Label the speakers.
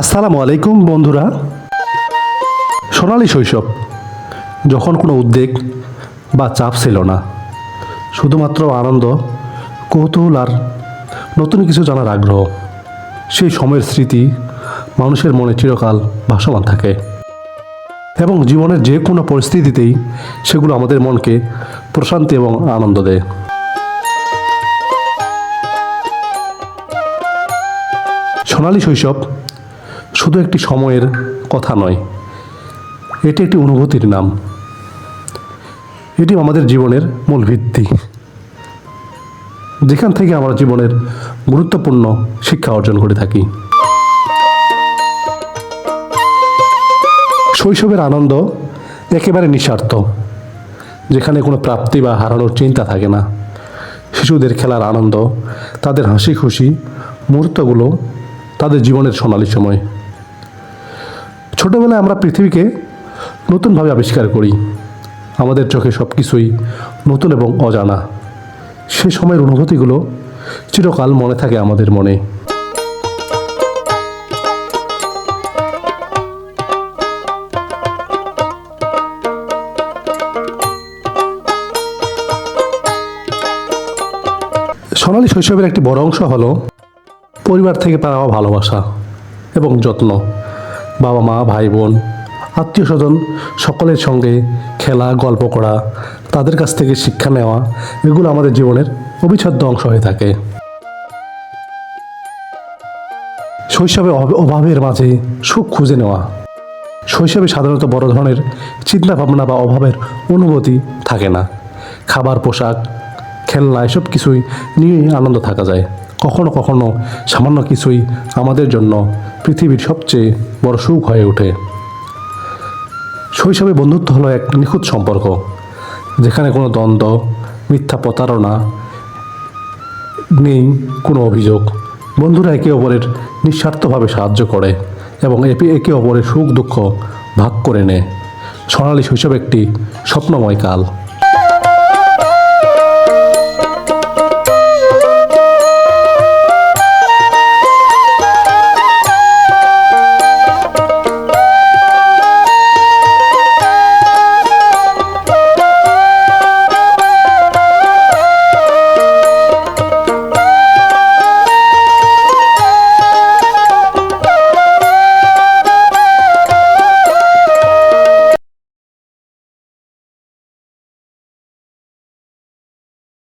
Speaker 1: আসসালামু আলাইকুম, বন্ধুরা। সোনালি শৈশব, যখন কোনো উদ্বেগ বা চাপ ছিল না, শুধুমাত্র আনন্দ, কৌতূহল আর নতুন কিছু জানার আগ্রহ, সেই সময়ের স্মৃতি মানুষের মনে চিরকাল ভাসমান থাকে। এবং জীবনের যে কোনো পরিস্থিতিতেই সেগুলো আমাদের মনকে প্রশান্তি এবং আনন্দ দেয়। সোনালি শৈশব শুধু একটি সময়ের কথা নয়, এটি একটি অনুভূতির নাম। এটি আমাদের জীবনের মূল ভিত্তি। যেখান থেকে আমরা জীবনের গুরুত্বপূর্ণ শিক্ষা অর্জন করে থাকি। শৈশবের আনন্দ একেবারে নিঃস্বার্থ, যেখানে কোনো প্রাপ্তি বা হারানোর চিন্তা থাকে না। শিশুদের খেলার আনন্দ, তাদের হাসি খুশি মুহূর্তগুলো তাদের জীবনের সোনালি সময়। ছোটোবেলায় আমরা পৃথিবীকে নতুনভাবে আবিষ্কার করি। আমাদের চোখে সব কিছুই নতুন এবং অজানা। সে সময়ের অনুভূতিগুলো চিরকাল মনে থাকে আমাদের মনে। সোনালী শৈশবের একটি বড় অংশ হলো পরিবার থেকে পাওয়া ভালোবাসা এবং যত্ন। বাবা, মা, ভাই, বোন, আত্মীয় স্বজন সকলের সঙ্গে খেলা, গল্প করা, তাদের কাছ থেকে শিক্ষা নেওয়া, এগুলো আমাদের জীবনের অবিচ্ছেদ্য অংশ হয়ে থাকে। শৈশবে অভ- অভাবের মাঝে সুখ খুঁজে নেওয়া। শৈশবে সাধারণত বড় ধরনের চিন্তা ভাবনা বা অভাবের অনুভূতি থাকে না। খাবার, পোশাক খেলনা, এসব কিছুই নিয়েই আনন্দ থাকা যায়। কখনো কখনো সামান্য কিছুই আমাদের জন্য পৃথিবীর সবচেয়ে বড় সুখ হয়ে ওঠে। শৈশবে বন্ধুত্ব হলো এক নিখুঁত সম্পর্ক, যেখানে কোনো দ্বন্দ্ব, মিথ্যা প্রতারণা নেই, কোনো অভিযোগ। বন্ধুরা একে অপরের নিঃস্বার্থভাবে সাহায্য করে এবং একে অপরের সুখ দুঃখ ভাগ করে নেয়। সোনালী শৈশব একটি স্বপ্নময় কাল।